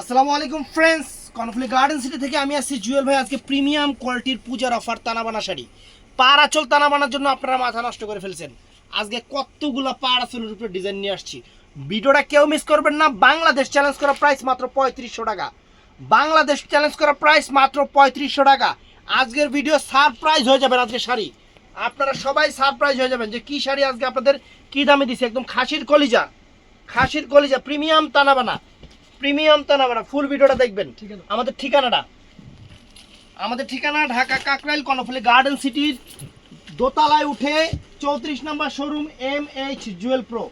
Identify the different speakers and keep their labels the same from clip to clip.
Speaker 1: আসসালামু আলাইকুম friends কনফ্লি garden city থেকে আমি আসছি জুয়েল ভাই। আজকে প্রিমিয়াম কোয়ালিটির পূজার অফার তানাবানা শাড়ি। পাড় আঁচল তানাবানার জন্য আপনারা মাথা নষ্ট করে ফেলছেন। আজকে কতগুলো পাড় আঁচলের উপরে ডিজাইন নিয়ে আসছি। ভিডিওটা কেউ মিস করবেন না। বাংলাদেশ চ্যালেঞ্জ করা প্রাইস মাত্র পঁয়ত্রিশশো টাকা। বাংলাদেশ চ্যালেঞ্জ করা প্রাইস মাত্র পঁয়ত্রিশশো টাকা। আজকের ভিডিও সারপ্রাইজ হয়ে যাবেন আজকে শাড়ি। আপনারা সবাই সারপ্রাইজ হয়ে যাবেন যে কি শাড়ি আজকে আপনাদের কি দামে দিছে। একদম খাসির কলিজা। খাসির কলিজা প্রিমিয়াম তানাবানা। প্রিমিয়াম তানাবানা ফুল ভিডিওটা দেখবেন। আমাদের ঠিকানাটা। আমাদের ঠিকানা ঢাকা কাকরাইল কর্ণফুলি গার্ডেন সিটির দোতলায় উঠে চৌত্রিশ নম্বর showroom M H jewel pro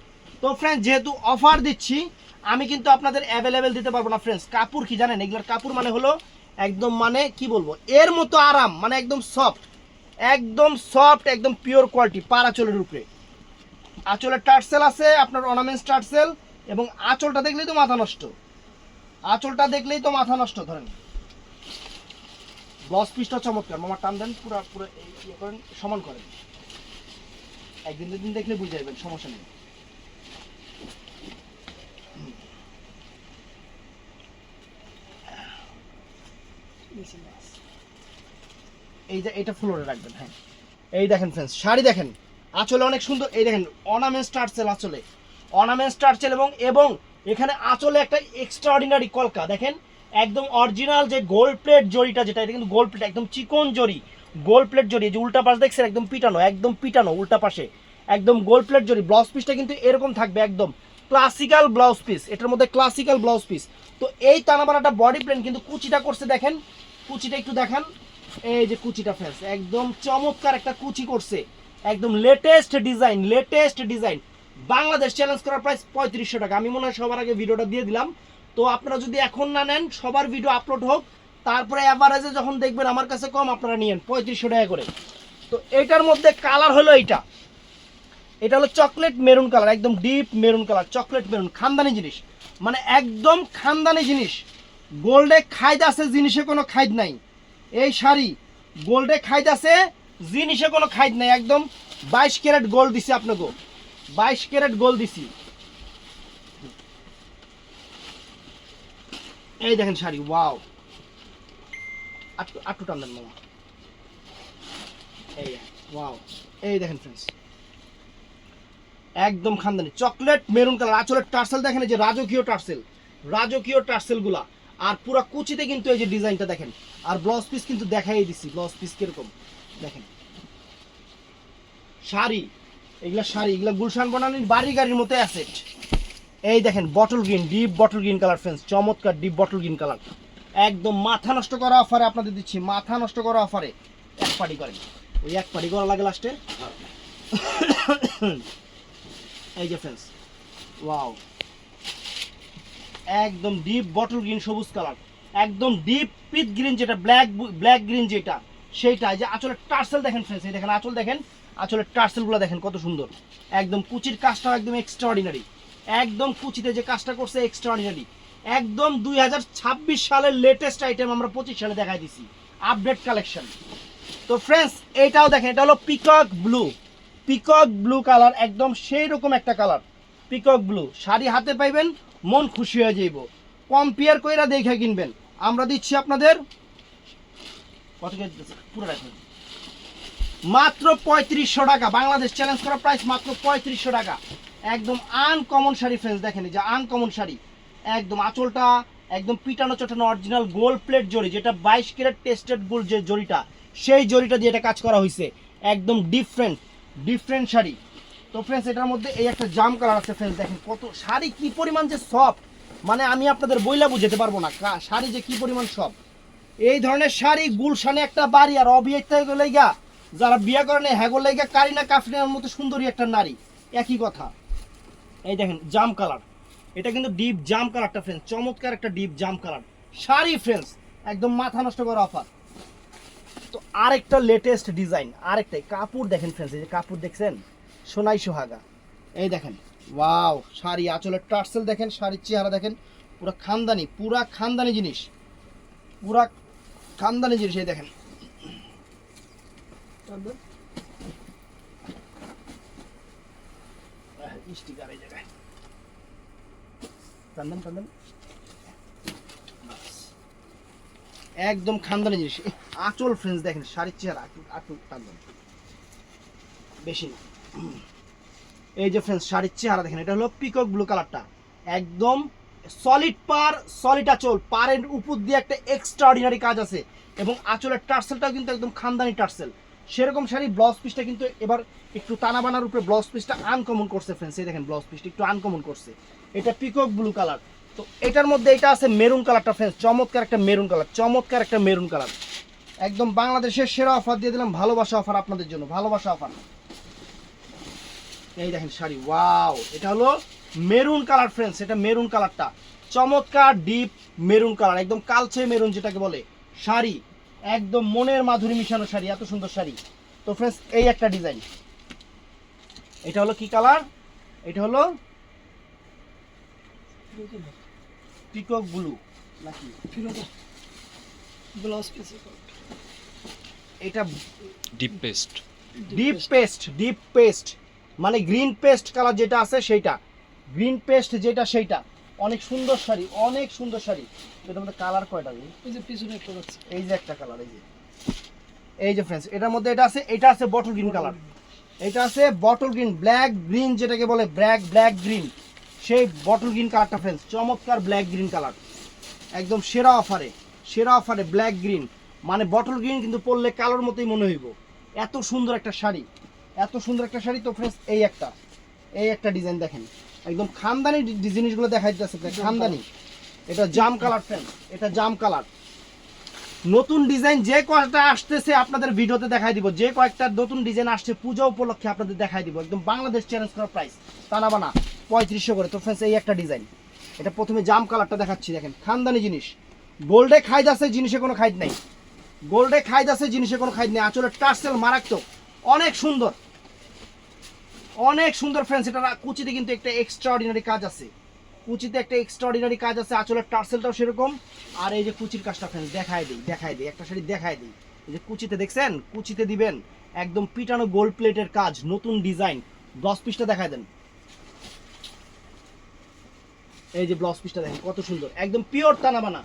Speaker 1: তো ফ্রেন্ডস যেহেতু অফার দিচ্ছি আমি কিন্তু আপনাদের অ্যাভেলেবেল দিতে পারব না ফ্রেন্ডস কাপড় কি জানেন? এগুলোর কাপড় মানে হলো একদম মানে কি বলব? এর মতো আরাম মানে একদম সফট একদম সফট একদম পিওর কোয়ালিটি পার আঁচলের উপরে। আঁচলের টার্সেল আছে আপনার অর্নামেন্টস টার্সেল এবং আঁচলটা দেখলেই তো মাথা নষ্ট। আঁচলটা দেখলেই তো মাথা নষ্ট, ধরেন। ব্লাউজ পিসটা চমৎকার, মামা টান দেন, পুরো পুরো এই ইয়ে করেন, সমান করেন। একদিন, দুদিন দেখলে বুঝে যাবেন, সমস্যা নেই। এই যে, এটা ফ্লোরে রাখবেন হ্যাঁ। এই দেখেন ফ্রেন্ডস শাড়ি দেখেন। আঁচলে অনেক সুন্দর, এই দেখেন অর্নামেন্ট স্টারসেল আঁচলে অর্নামেন্ট স্টারসেল এবং এবং এখানে আঁচলে একটা এক্সট্রা অর্ডিনারি কলকা। দেখেন, একদম অরিজিনাল যে গোল্ড প্লেট জরিটা যেটা, এটা কিন্তু গোল্ড প্লেট একদম চিকন জরি গোল্ড প্লেট এই যে উল্টা পাশ দেখছেন, একদম পিটানো একদম পিটানো উল্টা পাশে। একদম গোল্ড প্লেট জরি ব্লাউজ পিসটা কিন্তু এরকম থাকবে একদম। ক্লাসিক্যাল ব্লাউজ পিস এটার মধ্যে ক্লাসিক্যাল ব্লাউজ পিস তো এই তানাবানাটা বডি প্লেন কিন্তু কুচিটা করছে, দেখেন। কুচিটা একটু দেখান। এই যে কুচিটা ফ্রেন্ডস একদম চমৎকার একটা কুচি করছে। একদম latest design latest design Bangladesh challenge করার প্রাইস পঁয়ত্রিশশো টাকা। আমি মনে হয় সবার আগে ভিডিওটা দিয়ে দিলাম। তো আপনারা যদি এখন না নেন, সবার ভিডিও আপলোড হোক, তারপরে অ্যাভারেজে যখন দেখবেন আমার কাছে কম, আপনারা নিয়েন, পঁয়ত্রিশশো টাকা করে। তো এটার মধ্যে কালার হলো এইটা। এটা হলো চকলেট মেরুন কালার একদম deep maroon colour chocolate maroon খানদানি জিনিস। মানে একদম খানদানি জিনিস। গোল্ডে খাইদ আছে, জিনিসে কোনো খাইদ নাই। এই শাড়ি গোল্ডে খাইদ আছে, জিনিসে কোনো খাইদ নাই। একদম বাইশ ক্যারেট গোল্ড দিছে আপনাকে। বাইশ ক্যারেট গোল দিছি। এই দেখেন শাড়ি, ওয়াও। আটটু টান দেন মামা। এই, ওয়াও। এই দেখেন ফ্রেন্ডস একদম খানদানি। Chocolate, maroon colour. আচলের টার্সেল দেখেন, এই যে রাজকীয় টার্সেল। রাজকীয় টার্সেলগুলা। আর পুরো কুচিতে কিন্তু এই যে ডিজাইনটা দেখেন। আর ব্লাউজ পিস কিন্তু দেখাই দিছি। ব্লাউজ পিস কীরকম? দেখেন। শাড়ি। এগুলা শাড়ি, এগুলা গুলশান বানানির বাড়ি গাড়ির মতো অ্যাসেট এই দেখেন bottle green deep bottle green colour friends চমৎকার ডিপ বটল গ্রিন কালার একদম মাথা নষ্ট করা অফারে আপনাদের দিচ্ছি, মাথা নষ্ট করা অফারে এক পাটি করেন। ওই এক পাটি করা লাগে লাস্টে এই যে ফ্রেন্ডস ওয়াও একদম ডিপ বটল গ্রিন সবুজ কালার একদম ডিপ পিট গ্রিন যেটা ব্ল্যাক ব্ল্যাক গ্রিন যেটা। সেইটা এই যে আঁচলের টার্সেল দেখেন ফ্রেন্ডস এই দেখেন আঁচল দেখেন, আঁচলের টার্সেলগুলো দেখেন কত সুন্দর। একদম কুচির কাজটাও একদম এক্সট্রাঅর্ডিনারি একদম কুচিতে যে কাজটা করছে এক্সট্রাঅর্ডিনারি একদম দুই হাজার ছাব্বিশ সালের লেটেস্ট আইটেম আমরা পঁচিশ সালে দেখাই দিছি আপডেট কালেকশন তো ফ্রেন্ডস এইটাও দেখেন, এটা হলো peacock blue peacock blue colour একদম সেই রকম একটা কালার পিকক ব্লু শাড়ি হাতে পাইবেন, মন খুশি হয়ে যাইব। কম্পেয়ার কইরা দেখে কিনবেন। আমরা দিচ্ছি আপনাদের মাত্র পঁয়ত্রিশশো টাকা। বাংলাদেশ চ্যালেঞ্জ করা প্রাইস মাত্র পঁয়ত্রিশশো টাকা। একদম আনকমন শাড়ি ফ্রেন্ডস দেখেন যে আনকমন শাড়ি। একদম আঁচলটা, একদম পিটানো চটানো অরিজিনাল গোল্ড প্লেট জরি, যেটা বাইশ ক্যারেট টেস্টেড গোল্ড যে জরিটা, সেই জরিটা দিয়ে এটা কাজ করা হয়েছে একদম ডিফারেন্ট ডিফারেন্ট শাড়ি। তো ফ্রেন্ডস এটার মধ্যে এই একটা জাম কালার আছে ফ্রেন্ডস দেখেন কত শাড়ি কি পরিমাণ যে সফট মানে আমি আপনাদের বইলা বুঝাতে পারব না। শাড়ি যে কি পরিমাণ সফট এই ধরনের শাড়ি গুলশানে একটা বাড়ি আর অবিয়ে থেকে লেগা যারা বিয়ে করেন হ্যাগো লেগা কারিনা কাফরিনার মতো সুন্দরী একটা নারী। একই কথা। এই দেখেন, জাম কালার। এটা কিন্তু ডিপ জাম কালারটা ফ্রেন্ডস চমৎকার একটা ডিপ জাম কালার। শাড়ি ফ্রেন্ডস একদম মাথা নষ্ট করা অফার তো আরেকটা লেটেস্ট ডিজাইন আরেকটাই কাপড় দেখেন ফ্রেন্ডস এই যে কাপড় দেখছেন? সোনাই সোহাগা। এই দেখেন ওয়াও শাড়ি আঁচলের টার্সেল দেখেন, শাড়ির চেহারা দেখেন। পুরা খানদানি পুরা খানদানি জিনিস। পুরা খানদানি জিনিস এই দেখেন। স্টিকার এই জায়গায়। টান দেন একদম খানদানি জিনিস। আঁচল ফ্রেন্ডস দেখেন শাড়ির চেহারা একটু টানবেন। বেশি না। এই যে ফ্রেন্ডস শাড়ির চেহারা দেখেন এটা হলো পিকক ব্লু কালারটা একদম সলিড পার সলিড আঁচল, পারের উপর দিয়ে একটা এক্সট্রা অর্ডিনারি কাজ আছে। এবং আঁচলের টার্সেলটাও কিন্তু একদম খানদানি টার্সেল। সেরকম শাড়ি ব্লাউজ পিসটা কিন্তু এবার একটু টানা বানার উপরে ব্লাউজ পিসটা আনকমন করছে ফ্রেন্ডস এই দেখেন ব্লাউজ পিসটা একটু আনকমন করছে। এটা পিকক ব্লু কালার তো এটার মধ্যে এটা আছে মেরুন কালারটা ফ্রেন্ডস চমৎকার একটা মেরুন কালার চমৎকার একটা মেরুন কালার একদম বাংলাদেশের সেরা অফার দিয়ে দিলাম, ভালোবাসা অফার আপনাদের জন্য, ভালোবাসা অফার এই দেখেন শাড়ি ওয়াও এটা হলো মেরুন কালার ফ্রেন্ডস এটা মেরুন কালারটা। চমৎকার ডিপ মেরুন কালার একদম কালচে মেরুন যেটাকে বলে শাড়ি। একদম মনের মাধুরী মিশানো শাড়ি এত সুন্দর শাড়ি। তো ফ্রেন্ডস এই একটা ডিজাইন এটা হলো কি কালার? এটা হলো পিকক ব্লু নাকি?
Speaker 2: ব্লাউজ
Speaker 1: এটা
Speaker 3: deep paste
Speaker 1: deep paste deep paste মানে গ্রিন পেস্ট কালার যেটা আছে সেইটা। গ্রিন পেস্ট যেটা সেইটা। অনেক সুন্দর শাড়ি অনেক সুন্দর শাড়ি। এটার মধ্যে কালার কয়টা?
Speaker 2: এই যে পিছনে একটা আছে।
Speaker 1: এই যে একটা কালার এই যে। এই যে ফ্রেন্ডস এটার মধ্যে এটা আছে এটা আছে বটল গ্রিন কালার। এটা আছে বটল গ্রিন ব্ল্যাক গ্রিন যেটাকে বলে ব্ল্যাক ব্ল্যাক গ্রিন সেই বটল গ্রিন কালারটা ফ্রেন্ডস চমৎকার ব্ল্যাক গ্রিন কালার। একদম সেরা অফারে সেরা অফারে ব্ল্যাক গ্রিন মানে বটল গ্রিন কিন্তু পরলে কালোর মতোই মনে হইব। এত সুন্দর একটা শাড়ি এত সুন্দর একটা শাড়ি তো ফ্রেন্ডস এই একটা। এই একটা ডিজাইন দেখেন। একদম খানদানি জিনিসগুলো দেখাই যাচ্ছে খানদানি। এটা জাম কালার ফ্রেন্ড এটা জাম কালার। নতুন ডিজাইন যে কয়টা আসতেছে আপনাদের ভিডিওতে দেখাই দিব। যে কয়েকটা নতুন ডিজাইন আসছে পূজা উপলক্ষে আপনাদের দেখাই দিব। একদম বাংলাদেশ চ্যালেঞ্জ করা প্রাইস টানা বানা পঁয়ত্রিশশো করে। তো ফ্রেন্ডস এই একটা ডিজাইন। এটা প্রথমে জাম কালারটা দেখাচ্ছি দেখেন খানদানি জিনিস। গোল্ডে খাইদ আছে জিনিসে কোনো খাইদ নাই। গোল্ডে খাইদ আছে জিনিসে কোনো খাইদ নেই। আচলের টার্সেল মারাত্মক অনেক সুন্দর। অনেক সুন্দর ফ্রেন্ডস এটা কুচিতে কিন্তু একটা এক্সট্রা অর্ডিনারি কাজ আছে। কুচিতে একটা এক্সট্রাঅর্ডিনারি কাজ আছে, আঁচলের টার্সেলটাও সেরকম। আর এই যে কুচির কাজটা ফ্রেন্ডস দেখায় দিই দেখায় দিই, একটা শাড়ি দেখায় দিই। এই যে কুচিতে দেখছেন? কুচিতে দিবেন একদম পিটানো গোল্ড প্লেটের কাজ, নতুন ডিজাইন ব্লাউজ পিসটা দেখায় দেন। এই যে ব্লাউজ পিসটা দেখেন, কত সুন্দর। একদম পিওর টানা বানা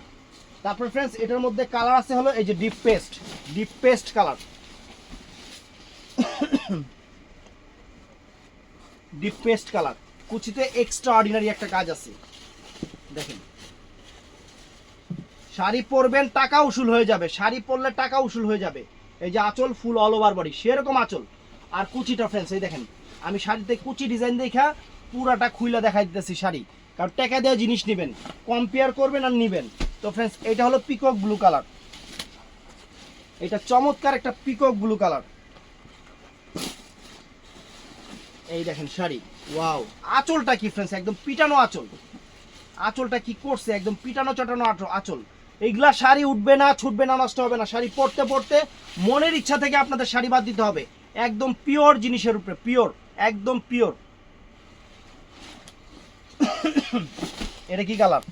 Speaker 1: তারপর ফ্রেন্ডস এটার মধ্যে কালার আছে হলো এই যে deep paste deep paste colour deep paste colour কুচিতে extraordinary একটা কাজ আছে। দেখেন। শাড়ি পরবেন, টাকা উসুল হয়ে যাবে। শাড়ি পরলে টাকা উসুল হয়ে যাবে। এই যে আঁচল ফুল অল ওভার বডি সেরকম আঁচল। আর কুচিটা ফ্রেন্ডস এই দেখেন, আমি শাড়িতে কুচি ডিজাইন দেখা, পুরাটা খুইলা দেখাই দিতেছি শাড়ি। কারণ টাকা দেওয়া জিনিস নেবেন কম্পেয়ার করবেন আর নেবেন। তো ফ্রেন্ডস এটা হলো পিকক ব্লু কালার এটা চমৎকার একটা পিকক ব্লু কালার এই দেখেন শাড়ি, ওয়াও। আঁচলটা কি ফ্রেন্ডস একদম পিটানো আঁচল। আঁচলটা কি করছে? একদম পিটানো চটানো আঁচল এইগুলা শাড়ি উঠবে না, ছুটবে না, নষ্ট হবে না। শাড়ি পরতে পরতে মনের ইচ্ছা থেকে আপনাদের শাড়ি বাদ দিতে হবে। একদম পিওর জিনিসের উপরে পিওর একদম পিওর এটা কি কালার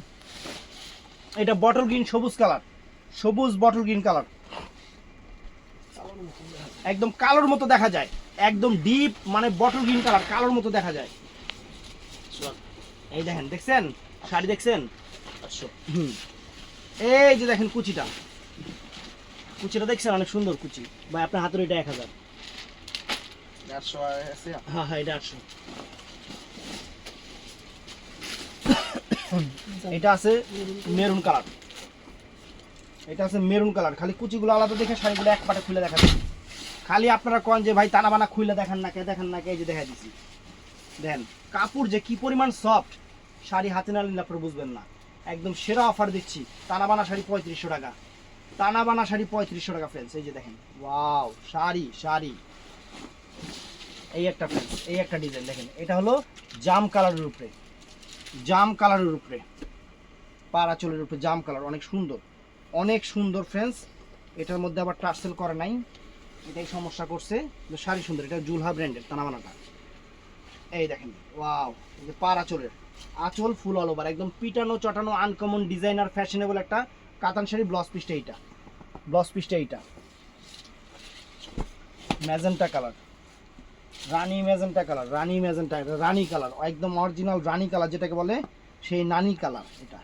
Speaker 1: এটা বটল গ্রিন সবুজ কালার সবুজ বটল গ্রিন কালার একদম কালোর মতো দেখা যায়। একদম ডিপ মানে বটল গ্রিন কালার কালোর মতো দেখা যায়। এই দেখেন দেখছেন? শাড়ি দেখছেন? হুম। এই যে দেখেন কুচিটা। কুচিটা দেখছেন? অনেক সুন্দর কুচি। ভাই আপনার হাতের এটা এক হাজার। হ্যাঁ হ্যাঁ এটা আটশো। এটা আছে মেরুন কালার। এটা আছে মেরুন কালার। খালি কুচিগুলো আলাদা দেখে শাড়িগুলো এক পাটে খুলে দেখা যায়। খালি আপনারা কন যে ভাই টানা বানা খুলে দেখেন না, কে দেখেন না, কে এই যে দেখা দিছি। দেন, কাপড় যে কি পরিমাণ সফট শাড়ি হাতে না নিলে আপনারা বুঝবেন না। একদম সেরা অফার দিচ্ছি। টানা বানা শাড়ি পঁয়ত্রিশশো টাকা। টানা বানা শাড়ি পঁয়ত্রিশশো টাকা ফ্রেন্ডস এই যে দেখেন। ওয়াও শাড়ি শাড়ি। এই একটা ফ্রেন্ডস এই একটা ডিজাইন দেখেন। এটা হলো জাম কালারের উপরে। জাম কালারের উপরে। পাড়া চুলের উপরে জাম কালার, অনেক সুন্দর। অনেক সুন্দর ফ্রেন্ডস এটার মধ্যে আবার টার্সেল করা নাই। এটাই সমস্যা করছে শাড়ি সুন্দর, এটা জুলহা ব্র্যান্ডের তানাবানাটা এই দেখেন ওয়াও যে পাড় আঁচলের আঁচল ফুল অল ওভার একদম পিটানো, চটানো আনকমন ডিজাইনার ফ্যাশনেবল একটা কাতান শাড়ি ব্লাউজ পিসটা এইটা। ব্লাউজ পিসটা এইটা। ম্যাজেন্টা কালার রানী ম্যাজেন্টা কালার রানী ম্যাজেন্টা রানী কালার একদম অরিজিনাল রানী কালার যেটাকে বলে, সেই নানি কালার এটা।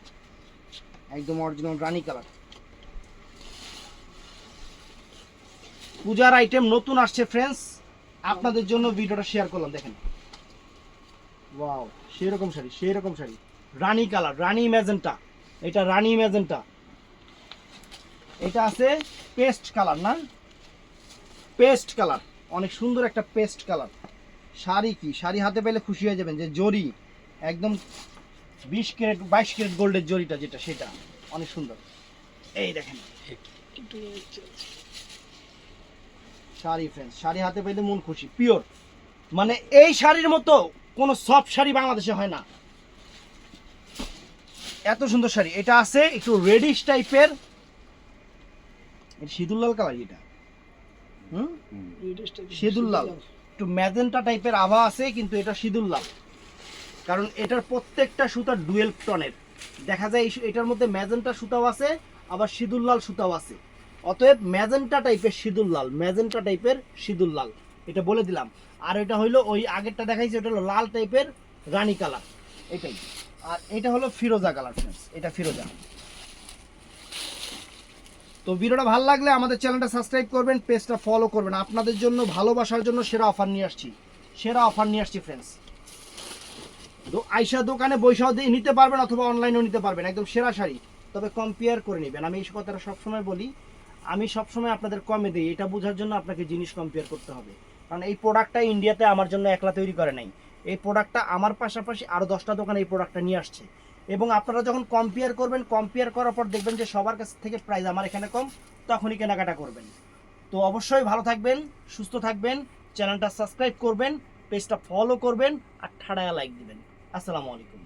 Speaker 1: একদম অরিজিনাল রানী কালার পূজার আইটেম নতুন আসছে ফ্রেন্ডস আপনাদের জন্য ভিডিওটা শেয়ার করলাম, দেখেন। ওয়াও সেই রকম শাড়ি সেই রকম শাড়ি। রানী কালার, রানী ম্যাজেন্টা এটা রানী ম্যাজেন্টা এটা আছে পেস্ট কালার, না? Paste colour. অনেক সুন্দর একটা পেস্ট কালার। শাড়ি কি? শাড়ি হাতে পেলে খুশি হয়ে যাবেন যে জরি। একদম বিশ ক্যারেট, বাইশ ক্যারেট গোল্ডের জরিটা যেটা, সেটা। অনেক সুন্দর। এই দেখেন। শাড়ি ফ্রেন্ডস শাড়ি হাতে পেলে মন খুশি পিওর মানে এই শাড়ির মতো কোনো সফট শাড়ি বাংলাদেশে হয় না। এত সুন্দর শাড়ি। এটা আছে একটু রেডিশ টাইপের সিঁদুর লাল কালার এটা। হুম? সিঁদুর লাল একটু ম্যাজেন্টা টাইপের আভা আছে কিন্তু এটা সিঁদুর লাল কারণ এটার প্রত্যেকটা সুতা ডুয়েল টনের দেখা যায় এটার মধ্যে ম্যাজেন্টা সুতাও আছে আবার সিঁদুর লাল সুতাও আছে। অতএব ম্যাজেন্টা টাইপের সিঁদুর লাল, ম্যাজেন্টা টাইপের সিঁদুর লাল, এটা বলে দিলাম। আর এটা হইল ওই আগেরটা দেখাইছে, ওটা হলো লাল টাইপের রানী কালার, এটাই। আর এটা হলো ফিরোজা কালার ফ্রেন্ডস এটা ফিরোজা। তো ভিডিওটা ভালো লাগলে আমাদের চ্যানেলটা সাবস্ক্রাইব করবেন, পেজটা ফলো করবেন। আপনাদের জন্য, ভালোবাসার জন্য সেরা অফার নিয়ে আসছি। সেরা অফার নিয়ে আসছি ফ্রেন্ডস তো আইসা দোকানে বৈশাও দিয়ে নিতে পারবেন অথবা অনলাইনেও নিতে পারবেন, একদম সেরা শাড়ি। তবে কম্পেয়ার করে নেবেন। আমি এই কথাটা সবসময় বলি আমি সবসময় আপনাদের কমে দিই, এটা বোঝার জন্য আপনাকে জিনিস কম্পেয়ার করতে হবে। কারণ এই প্রোডাক্টটা ইন্ডিয়াতে আমার জন্য একলা তৈরি করে নাই। এই প্রোডাক্টটা আমার পাশাপাশি আরও দশটা দোকানে এই প্রোডাক্টটা নিয়ে আসছে। এবং আপনারা যখন কম্পেয়ার করবেন কম্পেয়ার করার পর দেখবেন যে সবার কাছ থেকে প্রাইস আমার এখানে কম, তখনই কেনাকাটা করবেন। তো অবশ্যই ভালো থাকবেন, সুস্থ থাকবেন চ্যানেলটা সাবস্ক্রাইব করবেন পেজটা ফলো করবেন, আর ঠাড়ায়া লাইক দিবেন। আসসালামু আলাইকুম।